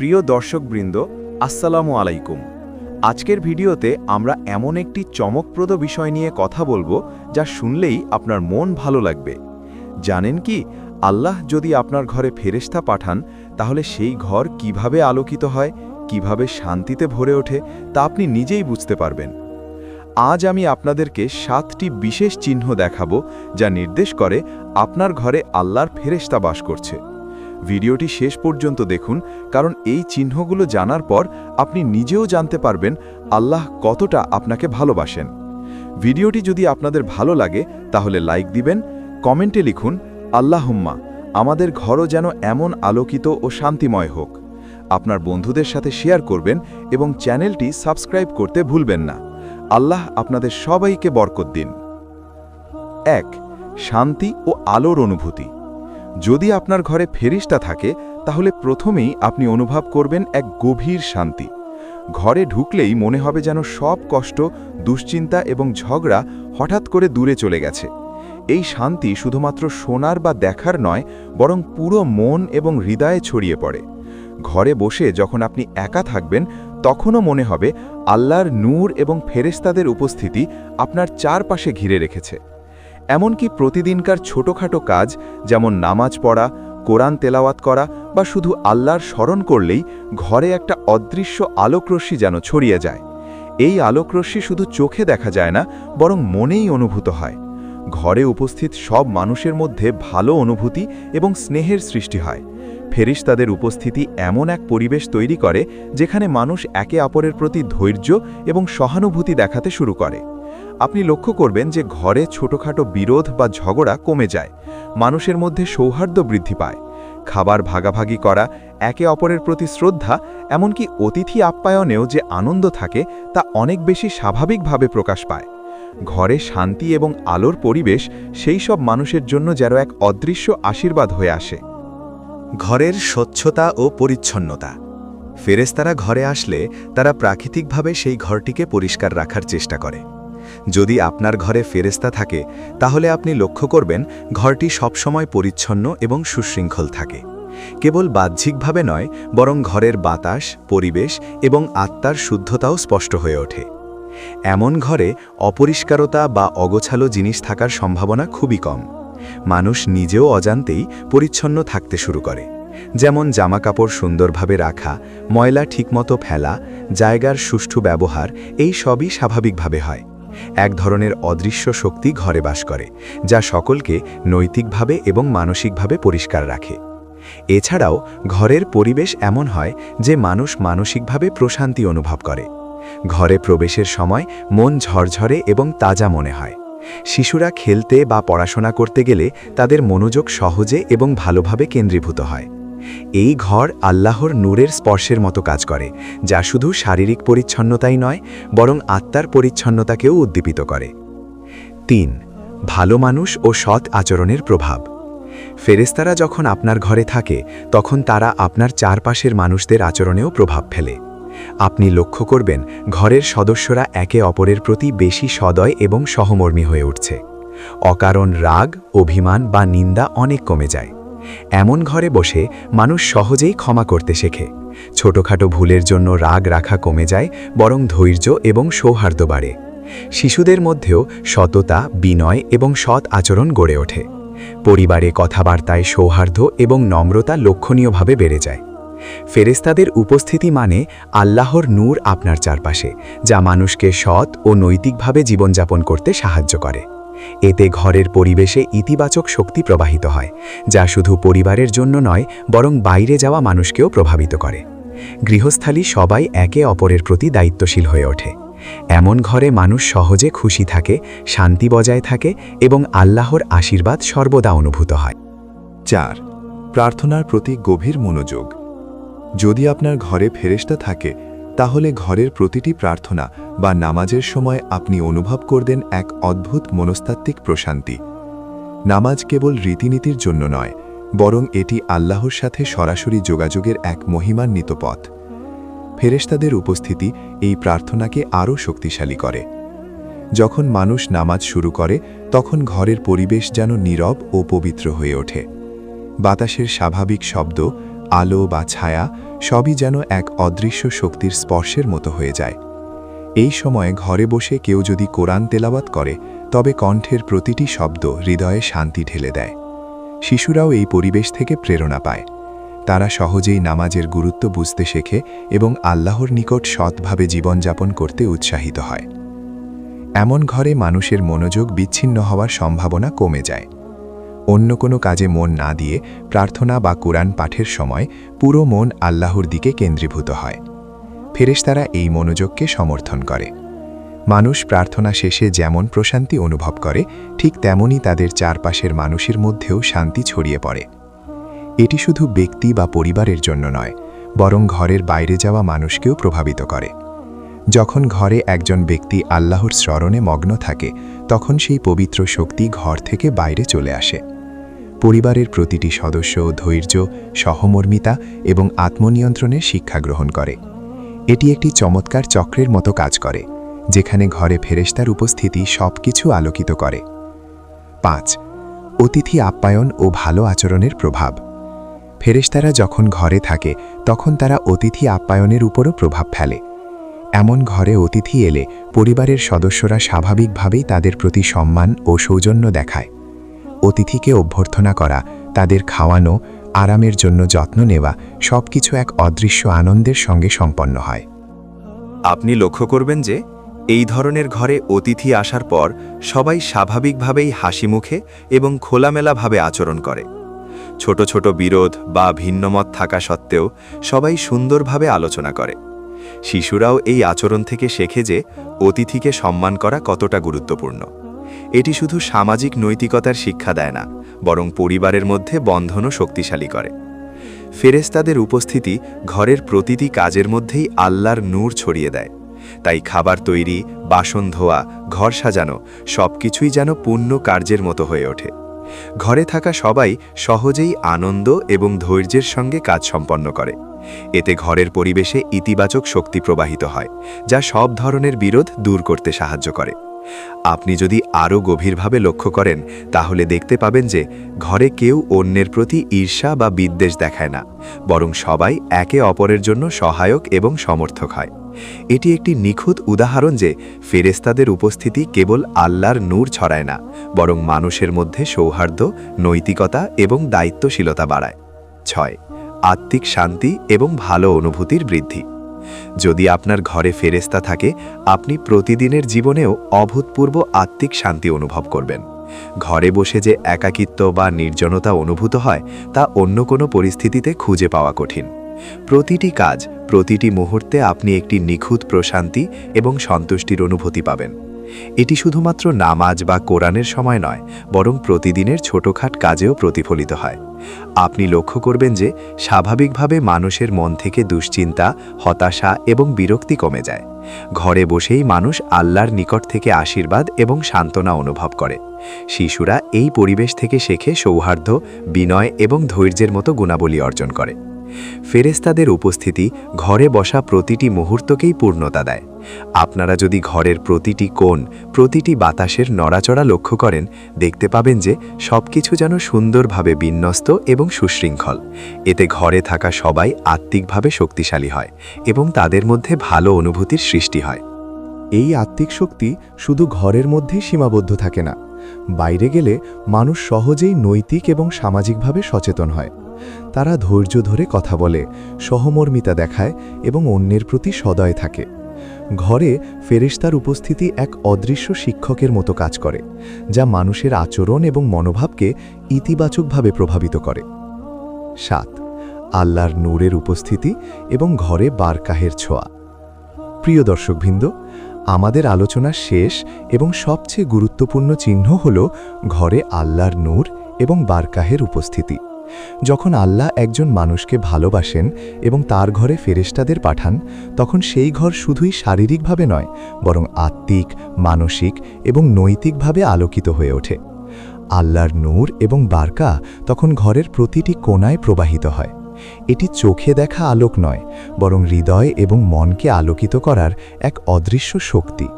প্রিয় দর্শকবৃন্দ, আসসালামু আলাইকুম। আজকের ভিডিওতে আমরা এমন একটি চমকপ্রদ বিষয় নিয়ে কথা বলব যা শুনলেই আপনার মন ভালো লাগবে। জানেন কি, আল্লাহ যদি আপনার ঘরে ফেরেশতা পাঠান, তাহলে সেই ঘর কীভাবে আলোকিত হয়, কীভাবে শান্তিতে ভরে ওঠে, তা আপনি নিজেই বুঝতে পারবেন। আজ আমি আপনাদেরকে সাতটি বিশেষ চিহ্ন দেখাবো, যা নির্দেশ করে আপনার ঘরে আল্লাহর ফেরেশতা বাস করছে। ভিডিওটি শেষ পর্যন্ত দেখুন, কারণ এই চিহ্নগুলো জানার পর আপনি নিজেও জানতে পারবেন আল্লাহ কতটা আপনাকে ভালোবাসেন। ভিডিওটি যদি আপনাদের ভালো লাগে, তাহলে লাইক দিবেন, কমেন্টে লিখুন, আল্লাহুম্মা, আমাদের ঘরও যেন এমন আলোকিত ও শান্তিময় হোক। আপনার বন্ধুদের সাথে শেয়ার করবেন এবং চ্যানেলটি সাবস্ক্রাইব করতে ভুলবেন না। আল্লাহ আপনাদের সবাইকে বরকত দিন। এক, শান্তি ও আলোর অনুভূতি। যদি আপনার ঘরে ফেরিস্তা থাকে, তাহলে প্রথমেই আপনি অনুভব করবেন এক গভীর শান্তি। ঘরে ঢুকলেই মনে হবে যেন সব কষ্ট, দুশ্চিন্তা এবং ঝগড়া হঠাৎ করে দূরে চলে গেছে। এই শান্তি শুধুমাত্র শোনার বা দেখার নয়, বরং পুরো মন এবং হৃদয়ে ছড়িয়ে পড়ে। ঘরে বসে যখন আপনি একা থাকবেন, তখনও মনে হবে আল্লাহর নূর এবং ফেরেস্তাদের উপস্থিতি আপনার চারপাশে ঘিরে রেখেছে। এমনকি প্রতিদিনকার ছোটখাটো কাজ, যেমন নামাজ পড়া, কোরআন তেলাওয়াত করা বা শুধু আল্লাহর স্মরণ করলেই ঘরে একটা অদৃশ্য আলোকরশ্মি যেন ছড়িয়ে যায়। এই আলোকরশ্মি শুধু চোখে দেখা যায় না, বরং মনেই অনুভূত হয়। ঘরে উপস্থিত সব মানুষের মধ্যে ভালো অনুভূতি এবং স্নেহের সৃষ্টি হয়। ফেরিস তাদের উপস্থিতি এমন এক পরিবেশ তৈরি করে, যেখানে মানুষ একে অপরের প্রতি ধৈর্য এবং সহানুভূতি দেখাতে শুরু করে। আপনি লক্ষ্য করবেন যে ঘরে ছোটখাটো বিরোধ বা ঝগড়া কমে যায়। মানুষের মধ্যে সৌহার্দ্য বৃদ্ধি পায়। খাবার ভাগাভাগি করা, একে অপরের প্রতি শ্রদ্ধা, এমনকি অতিথি আপ্যায়নেও যে আনন্দ থাকে, তা অনেক বেশি স্বাভাবিকভাবে প্রকাশ পায়। ঘরে শান্তি এবং আলোর পরিবেশ, সেই সব মানুষের জন্য যেন এক অদৃশ্য আশীর্বাদ হয়ে আসে। ঘরের স্বচ্ছতা ও পরিচ্ছন্নতা। ফেরেস্তারা ঘরে আসলে তারা প্রাকৃতিকভাবে সেই ঘরটিকে পরিষ্কার রাখার চেষ্টা করে। যদি আপনার ঘরে ফেরেস্তা থাকে, তাহলে আপনি লক্ষ্য করবেন ঘরটি সবসময় পরিচ্ছন্ন এবং সুশৃঙ্খল থাকে। কেবল বাহ্যিকভাবে নয়, বরং ঘরের বাতাস, পরিবেশ এবং আত্মার শুদ্ধতাও স্পষ্ট হয়ে ওঠে। এমন ঘরে অপরিষ্কারতা বা অগোছালো জিনিস থাকার সম্ভাবনা খুবই কম। মানুষ নিজেও অজান্তেই পরিচ্ছন্ন থাকতে শুরু করে। যেমন জামাকাপড় সুন্দরভাবে রাখা, ময়লা ঠিকমতো ফেলা, জায়গার সুষ্ঠু ব্যবহার, এই সবই স্বাভাবিকভাবে হয়। এক ধরনের অদৃশ্য শক্তি ঘরে বাস করে, যা সকলকে নৈতিকভাবে এবং মানসিকভাবে পরিষ্কার রাখে। এছাড়াও, ঘরের পরিবেশ এমন হয় যে মানুষ মানসিকভাবে প্রশান্তি অনুভব করে। ঘরে প্রবেশের সময় মন ঝরঝরে এবং তাজা মনে হয়। শিশুরা খেলতে বা পড়াশোনা করতে গেলে তাদের মনোযোগ সহজে এবং ভালোভাবে কেন্দ্রীভূত হয়। এই ঘর আল্লাহর নূরের স্পর্শের মতো কাজ করে, যা শুধু শারীরিক পরিচ্ছন্নতাই নয়, বরং আত্মার পরিচ্ছন্নতাকেও উদ্দীপিত করে। তিন, ভালো মানুষ ও সৎ আচরণের প্রভাব। ফেরেস্তারা যখন আপনার ঘরে থাকে, তখন তারা আপনার চারপাশের মানুষদের আচরণেও প্রভাব ফেলে। আপনি লক্ষ্য করবেন, ঘরের সদস্যরা একে অপরের প্রতি বেশি সদয় এবং সহমর্মী হয়ে উঠছে। অকারণ রাগ, অভিমান বা নিন্দা অনেক কমে যায়। এমন ঘরে বসে মানুষ সহজেই ক্ষমা করতে শেখে। ছোটখাটো ভুলের জন্য রাগ রাখা কমে যায়, বরং ধৈর্য এবং সৌহার্দ্য বাড়ে। শিশুদের মধ্যেও সততা, বিনয় এবং সৎ আচরণ গড়ে ওঠে। পরিবারে কথাবার্তায় সৌহার্দ্য এবং নম্রতা লক্ষণীয়ভাবে বেড়ে যায়। ফেরেস্তাদের উপস্থিতি মানে আল্লাহর নূর আপনার চারপাশে, যা মানুষকে সৎ ও নৈতিকভাবে জীবনযাপন করতে সাহায্য করে। এতে ঘরের পরিবেশে ইতিবাচক শক্তি প্রবাহিত হয়, যা শুধু পরিবারের জন্য নয়, বরং বাইরে যাওয়া মানুষকেও প্রভাবিত করে। গৃহস্থালী সবাই একে অপরের প্রতি দায়িত্বশীল হয়ে ওঠে। এমন ঘরে মানুষ সহজে খুশি থাকে, শান্তি বজায় থাকে এবং আল্লাহর আশীর্বাদ সর্বদা অনুভূত হয়। চার, প্রার্থনার প্রতি গভীর মনোযোগ। যদি আপনার ঘরে ফেরেস্তা থাকে তাহলে ঘরের প্রতিটি প্রার্থনা বা নামাজের সময় আপনি অনুভব করবেন এক অদ্ভুত মনস্তাত্ত্বিক প্রশান্তি। নামাজ কেবল রীতিনীতির জন্য নয়, বরং এটি আল্লাহর সাথে সরাসরি যোগাযোগের এক মহিমান্বিত পথ। ফেরেশতাদের উপস্থিতি এই প্রার্থনাকে আরও শক্তিশালী করে। যখন মানুষ নামাজ শুরু করে, তখন ঘরের পরিবেশ যেন নীরব ও পবিত্র হয়ে ওঠে। বাতাসের স্বাভাবিক শব্দ আলো বা ছায়া সবই যেন এক অদৃশ্য শক্তির স্পর্শের মতো হয়ে যায়। এই সময় ঘরে বসে কেউ যদি কোরআন তেলাওয়াত করে, তবে কণ্ঠের প্রতিটি শব্দ হৃদয়ে শান্তি ঢেলে দেয়। শিশুরাও এই পরিবেশ থেকে প্রেরণা পায়। তারা সহজেই নামাজের গুরুত্ব বুঝতে শেখে এবং আল্লাহর নিকট সৎভাবে জীবনযাপন করতে উৎসাহিত হয়। এমন ঘরে মানুষের মনোযোগ বিচ্ছিন্ন হওয়ার সম্ভাবনা কমে যায়। অন্য কোনো কাজে মন না দিয়ে প্রার্থনা বা কোরআন পাঠের সময় পুরো মন আল্লাহর দিকে কেন্দ্রীভূত হয়। ফেরেশতারা এই মনোযোগকে সমর্থন করে। মানুষ প্রার্থনা শেষে যেমন প্রশান্তি অনুভব করে, ঠিক তেমনই তাদের চারপাশের মানুষের মধ্যেও শান্তি ছড়িয়ে পড়ে। এটি শুধু ব্যক্তি বা পরিবারের জন্য নয়, বরং ঘরের বাইরে যাওয়া মানুষকেও প্রভাবিত করে। যখন ঘরে একজন ব্যক্তি আল্লাহর স্মরণে মগ্ন থাকে, তখন সেই পবিত্র শক্তি ঘর থেকে বাইরে চলে আসে। পরিবারের প্রতিটি সদস্য ধৈর্য, সহমর্মিতা এবং আত্মনিয়ন্ত্রণের শিক্ষা গ্রহণ করে। এটি একটি চমৎকার চক্রের মতো কাজ করে, যেখানে ঘরে ফেরেশতার উপস্থিতি সবকিছু আলোকিত করে। পাঁচ, অতিথি আপ্যায়ন ও ভালো আচরণের প্রভাব। ফেরেশতারা যখন ঘরে থাকে, তখন তারা অতিথি আপ্যায়নের উপরও প্রভাব ফেলে। এমন ঘরে অতিথি এলে পরিবারের সদস্যরা স্বাভাবিকভাবেই তাদের প্রতি সম্মান ও সৌজন্য দেখায়। অতিথিকে অভ্যর্থনা করা, তাদের খাওয়ানো, আরামের জন্য যত্ন নেওয়া সবকিছু এক অদৃশ্য আনন্দের সঙ্গে সম্পন্ন হয়। আপনি লক্ষ্য করবেন যে, এই ধরনের ঘরে অতিথি আসার পর সবাই স্বাভাবিকভাবেই হাসি মুখে এবং খোলামেলাভাবে আচরণ করে। ছোট ছোট বিরোধ বা ভিন্নমত থাকা সত্ত্বেও সবাই সুন্দরভাবে আলোচনা করে। শিশুরাও এই আচরণ থেকে শেখে যে অতিথিকে সম্মান করা কতটা গুরুত্বপূর্ণ। এটি শুধু সামাজিক নৈতিকতার শিক্ষা দেয় না, বরং পরিবারের মধ্যে বন্ধনও শক্তিশালী করে। ফেরেস্তাদের উপস্থিতি ঘরের প্রতিটি কাজের মধ্যেই আল্লাহর নূর ছড়িয়ে দেয়। তাই খাবার তৈরি, বাসন ধোয়া, ঘর সাজানো সবকিছুই যেন পূর্ণ কার্যের মতো হয়ে ওঠে। ঘরে থাকা সবাই সহজেই আনন্দ এবং ধৈর্যের সঙ্গে কাজ সম্পন্ন করে। এতে ঘরের পরিবেশে ইতিবাচক শক্তি প্রবাহিত হয়, যা সব ধরনের বিরোধ দূর করতে সাহায্য করে। আপনি যদি আরও গভীরভাবে লক্ষ্য করেন, তাহলে দেখতে পাবেন যে ঘরে কেউ অন্যের প্রতি ঈর্ষা বা বিদ্বেষ দেখায় না, বরং সবাই একে অপরের জন্য সহায়ক এবং সমর্থক হয়। এটি একটি নিখুঁত উদাহরণ যে ফেরেস্তাদের উপস্থিতি কেবল আল্লাহর নূর ছড়ায় না, বরং মানুষের মধ্যে সৌহার্দ্য, নৈতিকতা এবং দায়িত্বশীলতা বাড়ায়। ছয়, আত্মিক শান্তি এবং ভালো অনুভূতির বৃদ্ধি। যদি আপনার ঘরে ফেরেস্তা থাকে, আপনি প্রতিদিনের জীবনেও অভূতপূর্ব আত্মিক শান্তি অনুভব করবেন। ঘরে বসে যে একাকিত্ব বা নির্জনতা অনুভূত হয়, তা অন্য কোনো পরিস্থিতিতে খুঁজে পাওয়া কঠিন। প্রতিটি কাজ, প্রতিটি মুহূর্তে আপনি একটি নিখুঁত প্রশান্তি এবং সন্তুষ্টির অনুভূতি পাবেন। এটি শুধুমাত্র নামাজ বা কোরআনের সময় নয়, বরং প্রতিদিনের ছোটখাট কাজেও প্রতিফলিত হয়। আপনি লক্ষ্য করবেন যে, স্বাভাবিকভাবে মানুষের মন থেকে দুশ্চিন্তা, হতাশা এবং বিরক্তি কমে যায়। ঘরে বসেই মানুষ আল্লাহর নিকট থেকে আশীর্বাদ এবং সান্ত্বনা অনুভব করে। শিশুরা এই পরিবেশ থেকে শেখে সৌহার্দ্য, বিনয় এবং ধৈর্যের মতো গুণাবলী অর্জন করে। ফেরেস্তাদের উপস্থিতি ঘরে বসা প্রতিটি মুহূর্তকেই পূর্ণতা দেয়। আপনারা যদি ঘরের প্রতিটি কোণ, প্রতিটি বাতাসের নড়াচড়া লক্ষ্য করেন, দেখতে পাবেন যে সবকিছু যেন সুন্দরভাবে বিন্যস্ত এবং সুশৃঙ্খল। এতে ঘরে থাকা সবাই আত্মিকভাবে শক্তিশালী হয় এবং তাদের মধ্যে ভালো অনুভূতির সৃষ্টি হয়। এই আত্মিক শক্তি শুধু ঘরের মধ্যেই সীমাবদ্ধ থাকে না। বাইরে গেলে মানুষ সহজেই নৈতিক এবং সামাজিকভাবে সচেতন হয়। তারা ধৈর্য ধরে কথা বলে, সহমর্মিতা দেখায় এবং অন্যের প্রতি সদয় থাকে। ঘরে ফেরেশতার উপস্থিতি এক অদৃশ্য শিক্ষকের মতো কাজ করে, যা মানুষের আচরণ এবং মনোভাবকে ইতিবাচকভাবে প্রভাবিত করে। সাত, আল্লাহর নূরের উপস্থিতি এবং ঘরে বারকাহের ছোঁয়া। প্রিয় দর্শকবৃন্দ, আমাদের আলোচনা শেষ এবং সবচেয়ে গুরুত্বপূর্ণ চিহ্ন হল ঘরে আল্লাহর নূর এবং বারকাহের উপস্থিতি। যখন আল্লাহ একজন মানুষকে ভালোবাসেন এবং তার ঘরে ফেরেশতাদের পাঠান, তখন সেই ঘর শুধুই শারীরিকভাবে নয়, বরং আত্মিক, মানসিক এবং নৈতিকভাবে আলোকিত হয়ে ওঠে। আল্লাহর নূর এবং বারকা তখন ঘরের প্রতিটি কোণায় প্রবাহিত হয়। এটি চোখে দেখা আলোক নয়, বরং হৃদয় এবং মনকে আলোকিত করার এক অদৃশ্য শক্তি।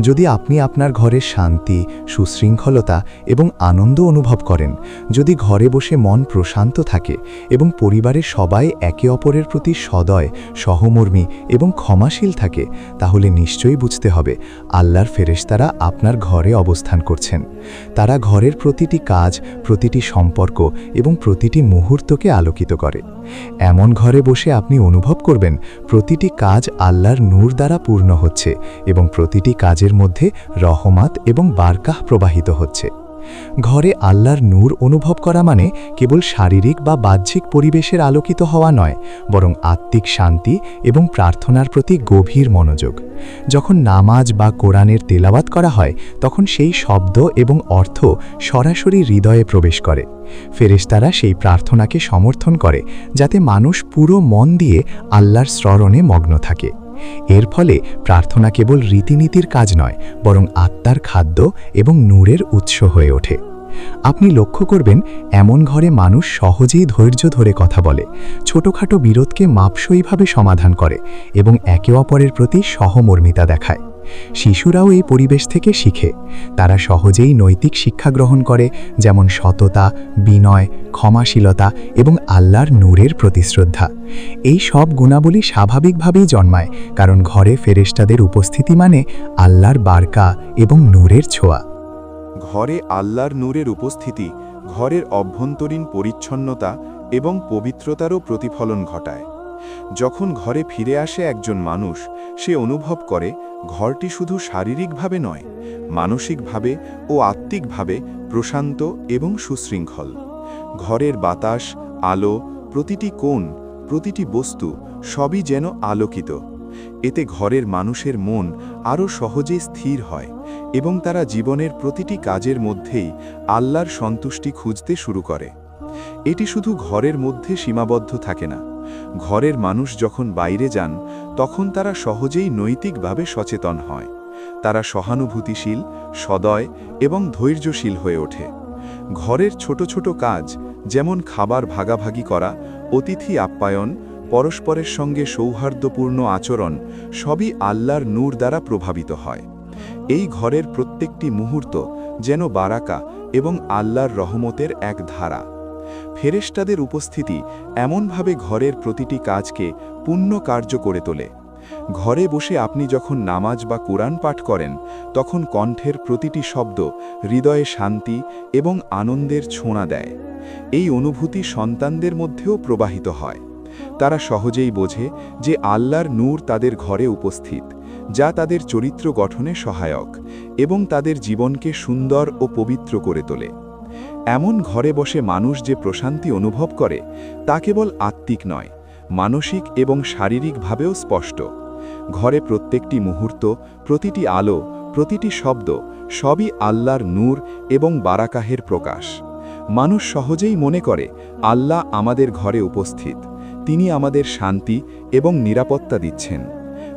যদি আপনি আপনার ঘরের শান্তি, সুশৃঙ্খলতা এবং আনন্দ অনুভব করেন, যদি ঘরে বসে মন প্রশান্ত থাকে এবং পরিবারের সবাই একে অপরের প্রতি সদয়, সহমর্মী এবং ক্ষমাশীল থাকে, তাহলে নিশ্চয়ই বুঝতে হবে আল্লাহর ফেরেশতারা আপনার ঘরে অবস্থান করছেন। তারা ঘরের প্রতিটি কাজ, প্রতিটি সম্পর্ক এবং প্রতিটি মুহূর্তকে আলোকিত করে। এমন ঘরে বসে আপনি অনুভব করবেন প্রতিটি কাজ আল্লাহর নূর দ্বারা পূর্ণ হচ্ছে এবং প্রতিটি কাজের মধ্যে রহমাত এবং বারকাহ প্রবাহিত হচ্ছে। ঘরে আল্লাহর নূর অনুভব করা মানে কেবল শারীরিক বা বাহ্যিক পরিবেশের আলোকিত হওয়া নয়, বরং আত্মিক শান্তি এবং প্রার্থনার প্রতি গভীর মনোযোগ। যখন নামাজ বা কোরআনের তেলাওয়াত করা হয়, তখন সেই শব্দ এবং অর্থ সরাসরি হৃদয়ে প্রবেশ করে। ফেরেশতারা সেই প্রার্থনাকে সমর্থন করে, যাতে মানুষ পুরো মন দিয়ে আল্লাহর স্মরণে মগ্ন থাকে। এর ফলে প্রার্থনা কেবল রীতিনীতির কাজ নয়, বরং আত্মার খাদ্য এবং নূরের উৎস হয়ে ওঠে। আপনি লক্ষ্য করবেন, এমন ঘরে মানুষ সহজেই ধৈর্য ধরে কথা বলে, ছোটখাটো বিরোধকে মাপসইভাবে সমাধান করে এবং একে অপরের প্রতি সহমর্মিতা দেখায়। শিশুরাও এই পরিবেশ থেকে শিখে। তারা সহজেই নৈতিক শিক্ষা গ্রহণ করে, যেমন সততা, বিনয়, ক্ষমাশীলতা এবং আল্লাহর নূরের প্রতিশ্রদ্ধা। এই সব গুণাবলী স্বাভাবিকভাবেই জন্মায়, কারণ ঘরে ফেরেশতাদের উপস্থিতি মানে আল্লাহর বার্কা এবং নূরের ছোঁয়া। ঘরে আল্লাহর নূরের উপস্থিতি, ঘরের অভ্যন্তরীণ পরিচ্ছন্নতা এবং পবিত্রতারও প্রতিফলন ঘটায়। যখন ঘরে ফিরে আসে একজন মানুষ, সে অনুভব করে, ঘরটি শুধু শারীরিকভাবে নয়, মানসিকভাবে ও আত্মিকভাবে প্রশান্ত এবং সুশৃঙ্খল। ঘরের বাতাস, আলো, প্রতিটি কোণ, প্রতিটি বস্তু সবই যেন আলোকিত। এতে ঘরের মানুষের মন আরও সহজেই স্থির হয় এবং তারা জীবনের প্রতিটি কাজের মধ্যেই আল্লাহর সন্তুষ্টি খুঁজতে শুরু করে। এটি শুধু ঘরের মধ্যে সীমাবদ্ধ থাকে না ঘরের মানুষ যখন বাইরে যান, তখন তারা সহজেই নৈতিকভাবে সচেতন হয়। তারা সহানুভূতিশীল, সদয় এবং ধৈর্যশীল হয়ে ওঠে। ঘরের ছোট ছোট কাজ, যেমন খাবার ভাগাভাগি করা, অতিথি আপ্যায়ন, পরস্পরের সঙ্গে সৌহার্দ্যপূর্ণ আচরণ, সবই আল্লাহর নূর দ্বারা প্রভাবিত হয়। এই ঘরের প্রত্যেকটি মুহূর্ত যেন বারাকা এবং আল্লাহর রহমতের এক ধারা। ফেরেশতাদের উপস্থিতি এমনভাবে ঘরের প্রতিটি কাজকে পূর্ণ কার্য করে তোলে। ঘরে বসে আপনি যখন নামাজ বা কোরআন পাঠ করেন, তখন কণ্ঠের প্রতিটি শব্দ হৃদয়ে শান্তি এবং আনন্দের ছোঁয়া দেয়। এই অনুভূতি সন্তানদের মধ্যেও প্রবাহিত হয়। তারা সহজেই বোঝে যে আল্লাহর নূর তাদের ঘরে উপস্থিত, যা তাদের চরিত্র গঠনে সহায়ক এবং তাদের জীবনকে সুন্দর ও পবিত্র করে তোলে। এমন ঘরে বসে মানুষ যে প্রশান্তি অনুভব করে, তা কেবল আত্মিক নয়, মানসিক এবং শারীরিকভাবেও স্পষ্ট। ঘরে প্রত্যেকটি মুহূর্ত, প্রতিটি আলো, প্রতিটি শব্দ, সবই আল্লাহর নূর এবং বারাকাহের প্রকাশ। মানুষ সহজেই মনে করে, আল্লাহ আমাদের ঘরে উপস্থিত, তিনি আমাদের শান্তি এবং নিরাপত্তা দিচ্ছেন।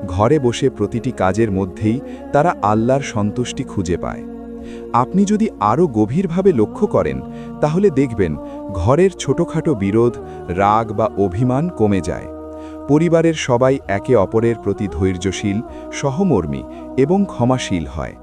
ঘরে বসে প্রতিটি কাজের মধ্যেই তারা আল্লাহর সন্তুষ্টি খুঁজে পায়। আপনি যদি আরও গভীরভাবে লক্ষ্য করেন, তাহলে দেখবেন ঘরের ছোটখাটো বিরোধ, রাগ বা অভিমান কমে যায়। পরিবারের সবাই একে অপরের প্রতি ধৈর্যশীল, সহমর্মী এবং ক্ষমাশীল হয়।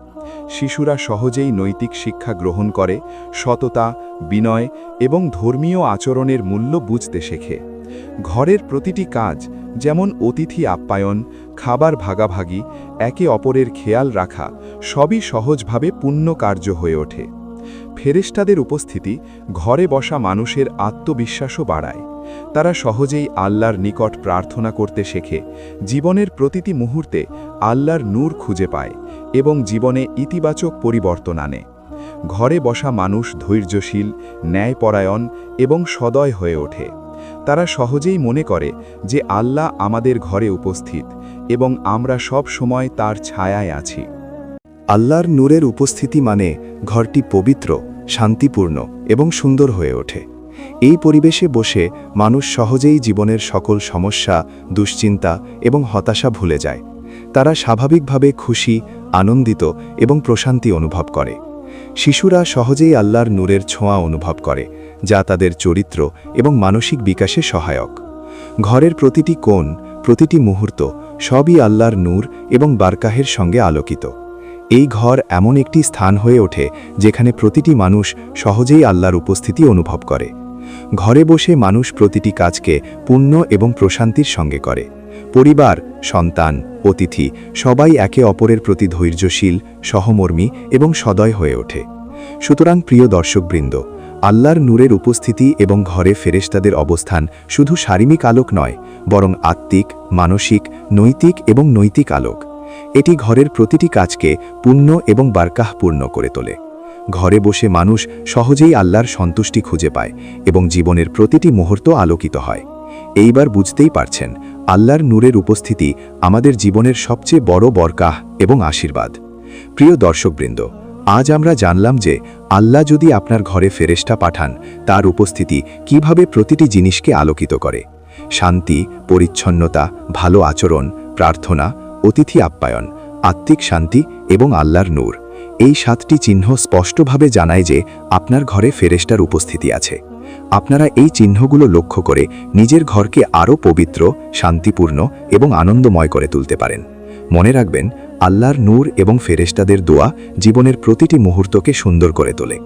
শিশুরা সহজেই নৈতিক শিক্ষা গ্রহণ করে, সততা, বিনয় এবং ধর্মীয় আচরণের মূল্য বুঝতে শেখে। ঘরের প্রতিটি কাজ যেমন অতিথি আপ্যায়ন, খাবার ভাগাভাগি, একে অপরের খেয়াল রাখা, সবই সহজভাবে পুণ্য কার্য হয়ে ওঠে। ফেরেশতাদের উপস্থিতি ঘরে বসা মানুষের আত্মবিশ্বাসও বাড়ায়। তারা সহজেই আল্লাহর নিকট প্রার্থনা করতে শেখে, জীবনের প্রতিটি মুহূর্তে আল্লাহর নূর খুঁজে পায় এবং জীবনে ইতিবাচক পরিবর্তন আনে। ঘরে বসা মানুষ ধৈর্যশীল, ন্যায়পরায়ণ এবং সদয় হয়ে ওঠে। তারা সহজেই মনে করে যে আল্লাহ আমাদের ঘরে উপস্থিত এবং আমরা সব সময় তার ছায়ায় আছি। আল্লাহর নূরের উপস্থিতি মানে ঘরটি পবিত্র, শান্তিপূর্ণ এবং সুন্দর হয়ে ওঠে। এই পরিবেশে বসে মানুষ সহজেই জীবনের সকল সমস্যা, দুশ্চিন্তা এবং হতাশা ভুলে যায়। তারা স্বাভাবিকভাবে খুশি, আনন্দিত এবং প্রশান্তি অনুভব করে। শিশুরা সহজেই আল্লাহর নূরের ছোঁয়া অনুভব করে, যা তাদের চরিত্র এবং মানসিক বিকাশে সহায়ক। ঘরের প্রতিটি কোণ, প্রতিটি মুহূর্ত সবই আল্লাহর নূর এবং বারকাহের সঙ্গে আলোকিত। এই ঘর এমন একটি স্থান হয়ে ওঠে, যেখানে প্রতিটি মানুষ সহজেই আল্লাহর উপস্থিতি অনুভব করে। ঘরে বসে মানুষ প্রতিটি কাজকে পুণ্য এবং প্রশান্তির সঙ্গে করে। পরিবার, সন্তান, অতিথি সবাই একে অপরের প্রতি ধৈর্যশীল, সহমর্মী এবং সদয় হয়ে ওঠে। সুতরাং প্রিয় দর্শকবৃন্দ, আল্লাহর নূরের উপস্থিতি এবং ঘরে ফেরেশতাদের অবস্থান শুধু শারীরিক আলোক নয়, বরং আত্মিক, মানসিক, নৈতিক এবং নৈতিক আলোক। এটি ঘরের প্রতিটি কাজকে পূর্ণ এবং বারকাহপূর্ণ করে তোলে। ঘরে বসে মানুষ সহজেই আল্লাহর সন্তুষ্টি খুঁজে পায় এবং জীবনের প্রতিটি মুহূর্ত আলোকিত হয়। এইবার বুঝতেই পারছেন আল্লাহর নূরের উপস্থিতি আমাদের জীবনের সবচেয়ে বড় বরকাহ এবং আশীর্বাদ। প্রিয় দর্শকবৃন্দ, আজ আমরা জানলাম যে আল্লাহ যদি আপনার ঘরে ফেরেশতা পাঠান, তার উপস্থিতি কীভাবে প্রতিটি জিনিসকে আলোকিত করে? শান্তি, পরিচ্ছন্নতা, ভালো আচরণ, প্রার্থনা, অতিথি আপ্যায়ন, আত্মিক শান্তি এবং আল্লাহর নূর। এই সাতটি চিহ্ন স্পষ্টভাবে জানায় যে আপনার ঘরে ফেরেশতার উপস্থিতি আছে। আপনারা এই চিহ্নগুলো লক্ষ্য করে নিজের ঘরকে আরও পবিত্র, শান্তিপূর্ণ এবং আনন্দময় করে তুলতে পারেন। মনে রাখবেন, আল্লাহর নূর এবং ফেরেশতাদের দোয়া জীবনের প্রতিটি মুহূর্তকে সুন্দর করে তোলে।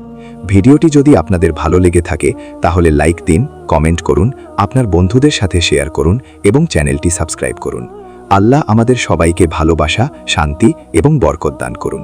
ভিডিওটি যদি আপনাদের ভালো লেগে থাকে, তাহলে লাইক দিন, কমেন্ট করুন, আপনার বন্ধুদের সাথে শেয়ার করুন এবং চ্যানেলটি সাবস্ক্রাইব করুন। আল্লাহ আমাদের সবাইকে ভালোবাসা, শান্তি এবং বরকত দান করুন।